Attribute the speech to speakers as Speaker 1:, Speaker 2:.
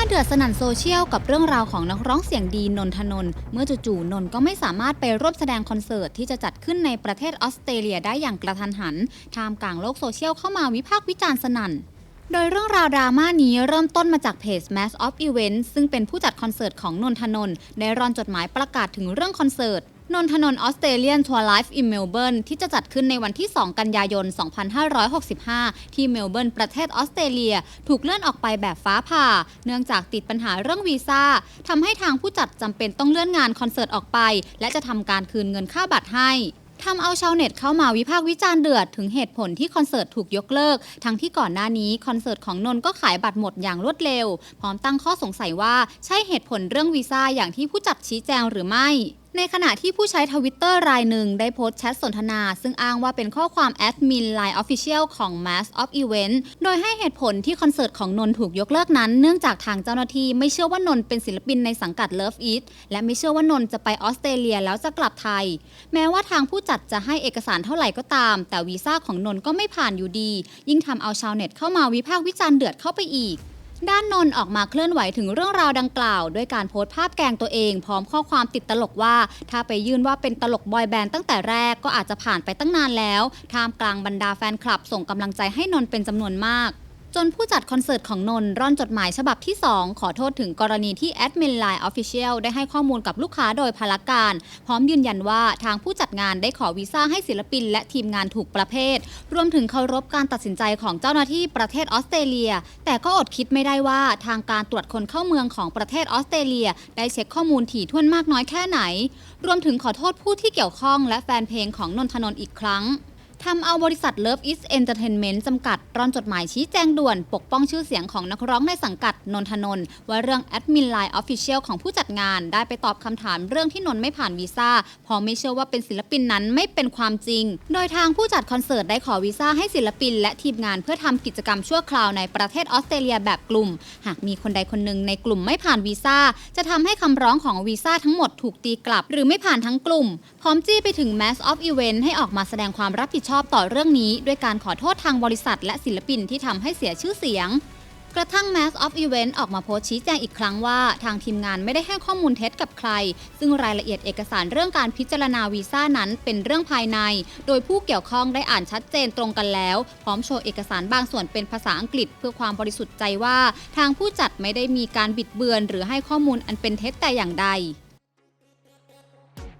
Speaker 1: าเดือดสนั่นโซเชียลกับเรื่องราวของนักร้องเสียงดีนนทนนเมื่อจู่ๆนนก็ไม่สามารถไปร่วมแสดงคอนเสิร์ตที่จะจัดขึ้นในประเทศออสเตรเลียได้อย่างกระทันหันท่ามกลางโลกโซเชียลเข้ามาวิพากษ์วิจารณ์สนั่น โดยเรื่องราวดราม่านี้เริ่มต้นมาจากเพจ Mass of Events ซึ่งเป็นผู้จัดคอนเสิร์ตของนนทนนท์ได้รอนจดหมายประกาศถึงเรื่องคอนเสิร์ตนนทนนท์ออสเตรเลียนทัวร์ไลฟ์อินเมลเบิร์นที่จะจัดขึ้นในวันที่ 2 กันยายน 2565 ที่เมลเบิร์นประเทศออสเตรเลีย ถูกเลื่อนออกไปแบบฟ้าผ่า เนื่องจากติดปัญหาเรื่องวีซ่าทำให้ทางผู้จัดจำเป็นต้องเลื่อนงานคอนเสิร์ตออกไป และจะทำการคืนเงินค่าบัตรให้ ทำเอาชาวเน็ตเข้ามาวิพากษ์วิจารณ์เดือด ถึงเหตุผลที่คอนเสิร์ตถูกยกเลิก ทั้งที่ก่อนหน้านี้คอนเสิร์ตของนนท์ก็ขายบัตรหมดอย่างรวดเร็ว พร้อมตั้งข้อสงสัยว่าใช่เหตุผลเรื่องวีซ่าอย่างที่ผู้จัดชี้แจงหรือไม่ ในขณะที่ผู้ใช้ทวิตเตอร์รายหนึ่งได้โพสต์แชทสนทนา ซึ่งอ้างว่าเป็นข้อความแอดมิน Line Official ของ Mass of Event โดยให้เหตุผลที่คอนเสิร์ตของนนท์ถูกยกเลิกนั้น เนื่องจากทางเจ้าหน้าที่ไม่เชื่อว่านนท์เป็นศิลปินในสังกัด Love It และไม่เชื่อว่านนท์จะไปออสเตรเลียแล้วจะกลับไทย แม้ว่าทางผู้จัดจะให้เอกสารเท่าไหร่ก็ตาม แต่วีซ่าของนนท์ก็ไม่ผ่านอยู่ดี ยิ่งทำเอาชาวเน็ตเข้ามาวิพากษ์วิจารณ์เดือดเข้าไปอีก ด้านนนท์ออกมาเคลื่อนไหวถึงเรื่องราวดังกล่าว ด้วยการโพสต์ภาพแกงตัวเอง พร้อมข้อความติดตลกว่า ถ้าไปยื่นว่าเป็นตลกบอยแบนด์ตั้งแต่แรกก็อาจจะผ่านไปตั้งนานแล้วท่ามกลางบรรดาแฟนคลับส่งกำลังใจให้นนท์เป็นจำนวนมาก จนผู้จัดคอนเสิร์ตของนนร่อนจดหมายฉบับที่ 2 ขอโทษถึงกรณีที่แอดมินไลน์ออฟฟิเชียลได้ให้ข้อมูลกับลูกค้าโดยพลการ พร้อมยืนยันว่าทางผู้จัดงานได้ขอวีซ่าให้ศิลปิน และทีมงานถูกประเภท รวมถึงเคารพการตัดสินใจของเจ้าหน้าที่ประเทศออสเตรเลีย แต่ก็อดคิดไม่ได้ว่าทางการตรวจคนเข้าเมืองของประเทศออสเตรเลีย ได้เช็คข้อมูลถี่ถ้วนมากน้อยแค่ไหน รวมถึงขอโทษผู้ที่เกี่ยวข้อง และแฟนเพลงของนนทนนท์อีกครั้ง ทำเอาบริษัท Love is Entertainment จำกัดร่อนจดหมายชี้แจงด่วน ปกป้องชื่อเสียงของนักร้องในสังกัด นนทนนท์ว่าเรื่องแอดมินไลน์ออฟฟิเชียลของผู้จัดงาน ได้ไปตอบคำถามเรื่องที่นนท์ไม่ผ่านวีซ่าเพราะไม่เชื่อว่าเป็นศิลปินนั้นไม่เป็นความจริง โดยทางผู้จัดคอนเสิร์ตได้ขอวีซ่าให้ศิลปิน และทีมงานเพื่อทำกิจกรรมชั่วคราวในประเทศออสเตรเลียแบบกลุ่ม หากมีคนใดคนหนึ่งในกลุ่มไม่ผ่านวีซ่าจะทำให้คำร้องของวีซ่าทั้งหมดถูกตีกลับ หรือไม่ผ่านทั้งกลุ่ม พร้อมจี้ไปถึง Mass of Event ให้ออกมาแสดงความรับผิดชอบชอบต่อเรื่องนี้ด้วยการขอโทษทางบริษัทและศิลปินที่ทำให้เสียชื่อเสียง กระทั่ง Mass of Event ออกมาโพสชี้แจงอีกครั้งว่าทางทีมงานไม่ได้ให้ข้อมูลเท็จกับใคร ซึ่งรายละเอียดเอกสารเรื่องการพิจารณาวีซ่านั้นเป็นเรื่องภายใน โดยผู้เกี่ยวข้องได้อ่านชัดเจนตรงกันแล้ว พร้อมโชว์เอกสารบางส่วนเป็นภาษาอังกฤษ เพื่อความบริสุทธิ์ใจว่า ทางผู้จัดไม่ได้มีการบิดเบือน หรือให้ข้อมูลอันเป็นเท็จแต่อย่างใด